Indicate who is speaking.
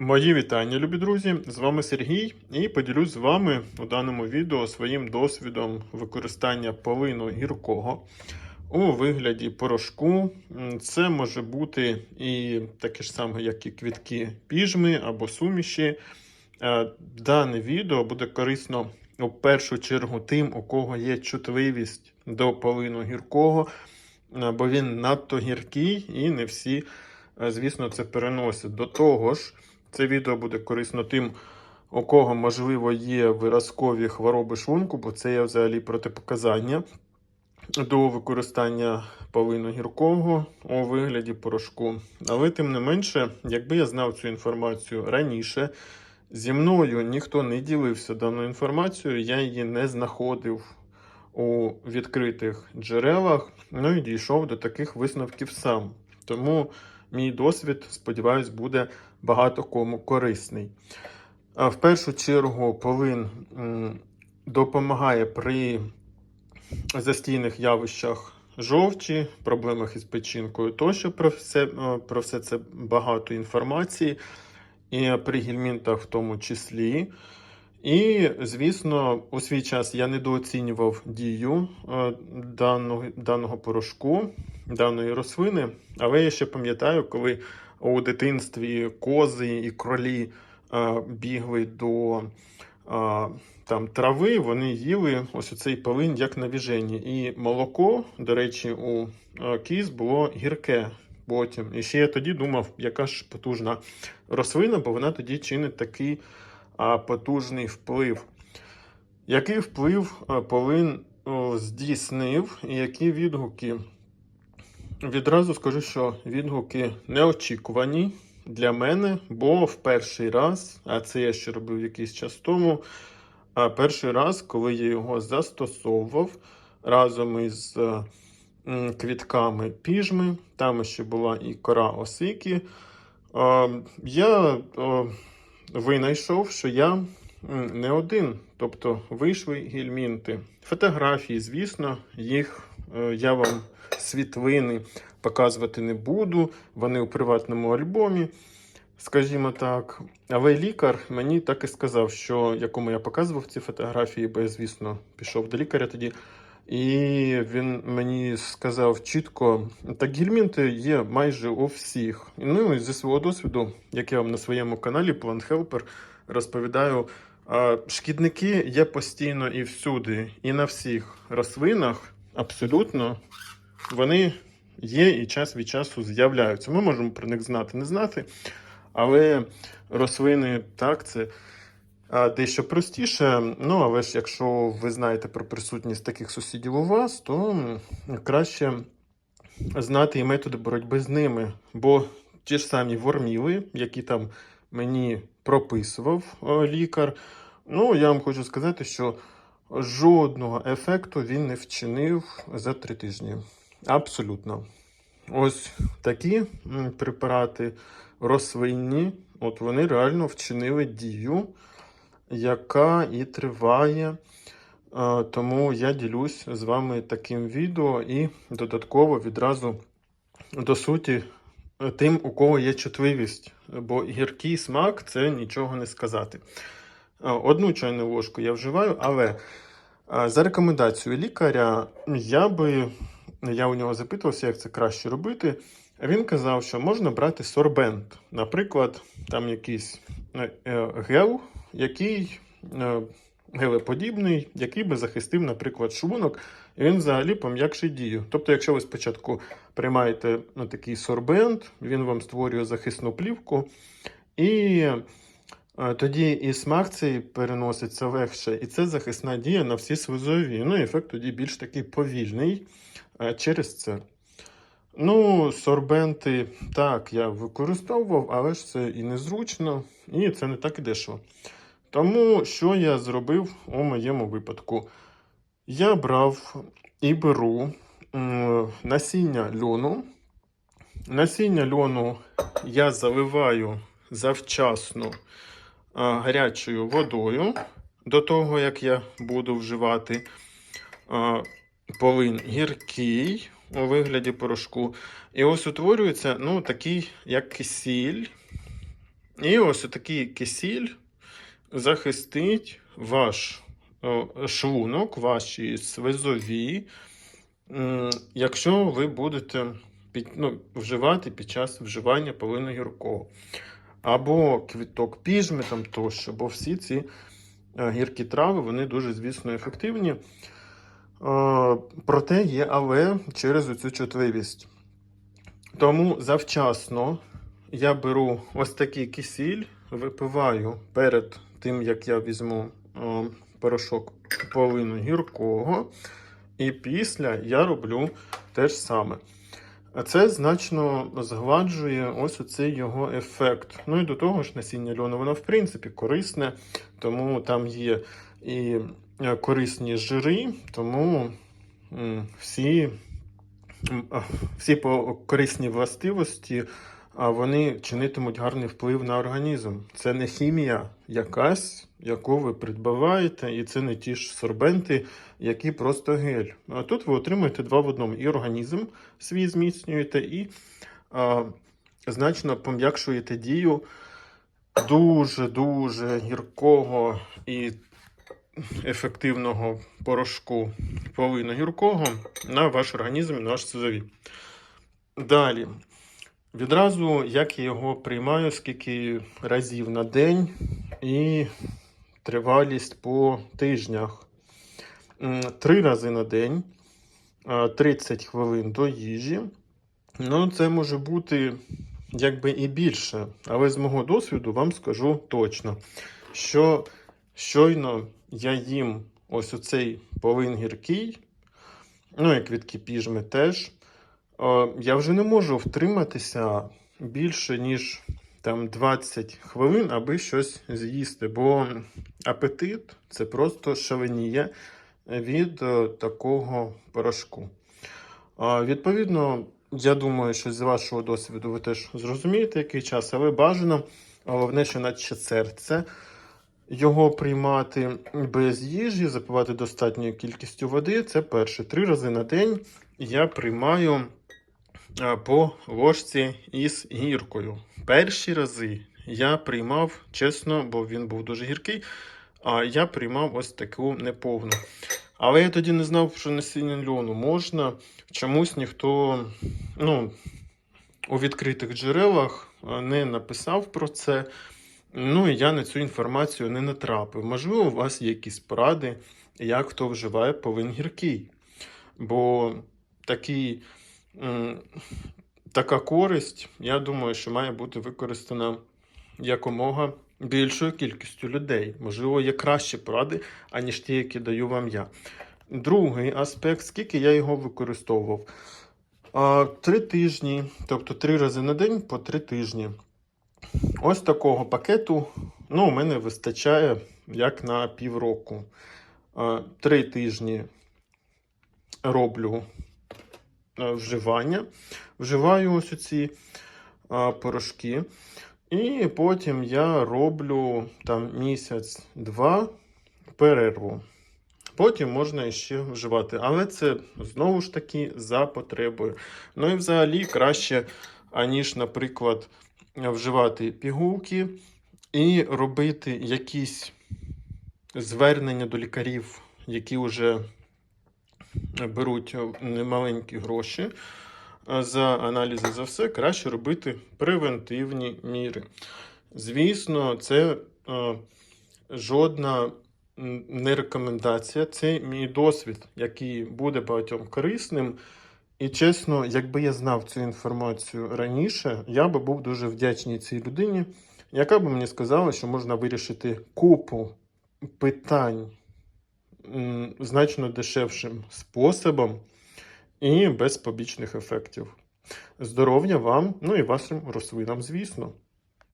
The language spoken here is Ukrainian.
Speaker 1: Мої вітання, любі друзі! З вами Сергій і поділюсь з вами у даному відео своїм досвідом використання полину гіркого у вигляді порошку. Це може бути і таке ж саме, як і квітки піжми або суміші. Е, Дане відео буде корисно у першу чергу тим, у кого є чутливість до полину гіркого, е, бо він надто гіркий і не всі, е, звісно, це переносять. До того ж, це відео буде корисно тим, у кого, можливо, є виразкові хвороби шлунку, бо це є взагалі протипоказання до використання полину гіркого у вигляді порошку. Але тим не менше, якби я знав цю інформацію раніше, зі мною ніхто не ділився даною інформацією, я її не знаходив у відкритих джерелах, ну і дійшов до таких висновків сам. Тому мій досвід, сподіваюсь, буде багато кому корисний. В першу чергу полин допомагає при застійних явищах жовчі, проблемах із печінкою тощо про все, е, про все це багато інформації, і при гельмінтах в тому числі. І, звісно, у свій час я недооцінював дію е, даного, даного порошку, даної рослини, але я ще пам'ятаю, коли у дитинстві кози і кролі е, бігли до е, там, трави, вони їли ось оцей полин як на віжені. І молоко, до речі, у е, кіз було гірке потім. І ще я тоді думав, яка ж потужна рослина, бо вона тоді чинить такий а, потужний вплив. Який вплив полин здійснив, і які відгуки? Відразу скажу, що відгуки неочікувані для мене, бо в перший раз, а це я ще робив якийсь час тому. А перший раз, коли я його застосовував разом із е, квітками піжми, там ще була і кора осики, е, я винайшов, що я не один. Тобто вийшли гельмінти. Фотографії, звісно, їх я вам світлини показувати не буду. Вони у приватному альбомі, скажімо так. Але лікар мені так і сказав, що якому я показував ці фотографії, бо я, звісно, пішов до лікаря тоді. І він мені сказав чітко: так гельмінти є майже у всіх. Ну і зі свого досвіду, як я вам на своєму каналі Plant Helper розповідаю, шкідники є постійно і всюди, і на всіх рослинах абсолютно вони є і час від часу з'являються. Ми можемо про них знати, не знати, але рослини так, це дещо простіше. Ну, але ж якщо ви знаєте про присутність таких сусідів у вас, то краще знати і методи боротьби з ними. Бо ті ж самі ворміли, які там мені прописував е, лікар, ну я вам хочу сказати, що жодного ефекту він не вчинив за три тижні. Абсолютно. Ось такі препарати рослинні, от вони реально вчинили дію, яка і триває. Тому я ділюсь з вами таким відео і додатково відразу до суті е, тим, у кого є чутливість, бо гіркий смак це нічого не сказати. Одну чайну ложку я вживаю, але за рекомендацією лікаря я би я у нього запитувався, як це краще робити. Він казав, що можна брати сорбент, наприклад, там якийсь е, е, гел, який е, гелеподібний, який би захистив, наприклад, шлунок, і він взагалі пом'якшить дію. Тобто, якщо ви спочатку приймаєте ну, такий сорбент, він вам створює захисну плівку, і тоді і смак цей переноситься легше, і це захисна дія на всі слизові. Ну, ефект тоді більш такий повільний е, через це. Ну, сорбенти так, я використовував, але ж це і незручно, і це не так і дешево. Тому що я зробив у моєму випадку? Я брав і беру насіння льону. Насіння льону я заливаю завчасно гарячою водою до того, як я буду вживати полин гіркий у вигляді порошку. І ось утворюється ну, такий, як кисіль. І ось такий кисіль захистить ваш шлунок, ваші слизові, м, якщо ви будете під, ну, вживати під час вживання полину гіркого. Або квіток піжми там тощо, бо всі ці е, гіркі трави, вони дуже, звісно, ефективні. Е, Проте є але через цю чутливість. Тому завчасно я беру ось такий кисіль, випиваю перед тим, як я візьму е, порошок полину гіркого, і після я роблю те ж саме. А це значно згладжує ось оцей його ефект. Ну і до того ж, насіння льону, воно в принципі корисне, тому там є і е, корисні жири, тому всі, всі корисні властивості а вони чинитимуть гарний вплив на організм. Це не хімія якась, яку ви придбаваєте, і це не ті ж сорбенти, які просто гель. А тут ви отримуєте два в одному. І організм свій зміцнюєте, і а, значно пом'якшуєте дію дуже-дуже гіркого і ефективного порошку полину гіркого на ваш організм і на ваш слизові. Далі. Відразу, як я його приймаю, скільки разів на день і тривалість по тижнях. Три рази на день, 30 хвилин до їжі. Ну, це може бути якби і більше, але з мого досвіду вам скажу точно, що щойно я їм ось оцей полин гіркий, ну і квітки піжми теж. Е, Я вже не можу втриматися більше, ніж там 20 хвилин, аби щось з'їсти, бо апетит це просто шаленіє від е, такого порошку. Відповідно, я думаю, що з вашого досвіду ви теж зрозумієте, який час, але бажано, головне, що наче серце його приймати без їжі, запивати достатньою кількістю води. Це перше. Три рази на день я приймаю по ложці із гіркою. Перші рази я приймав, чесно, бо він був дуже гіркий, а я приймав ось таку неповну. Але я тоді не знав, що насіння льону можна. Чомусь ніхто ну, у відкритих джерелах не написав про це. Ну і я на цю інформацію не натрапив. Можливо, у вас є якісь поради, як хто вживає полин гіркий. Бо такий, така користь, я думаю, що має бути використана якомога більшою кількістю людей. Можливо, є кращі поради, аніж ті, які даю вам я. Другий аспект, скільки я його використовував. Три тижні, тобто три рази на день по три тижні. Ось такого пакету ну, у мене вистачає як на півроку. Три тижні роблю вживання. Вживаю ось ці порошки. І потім я роблю там місяць-два перерву. Потім можна ще вживати. Але це знову ж таки за потребою. Ну і взагалі краще, аніж, наприклад, вживати пігулки і робити якісь звернення до лікарів, які вже беруть немаленькі гроші за аналізи за все, краще робити превентивні міри. Звісно, це е, жодна не рекомендація, це мій досвід, який буде багатьом корисним. І чесно, якби я знав цю інформацію раніше, я би був дуже вдячний цій людині, яка б мені сказала, що можна вирішити купу питань значно дешевшим способом і без побічних ефектів. Здоров'я вам, ну і вашим рослинам, звісно.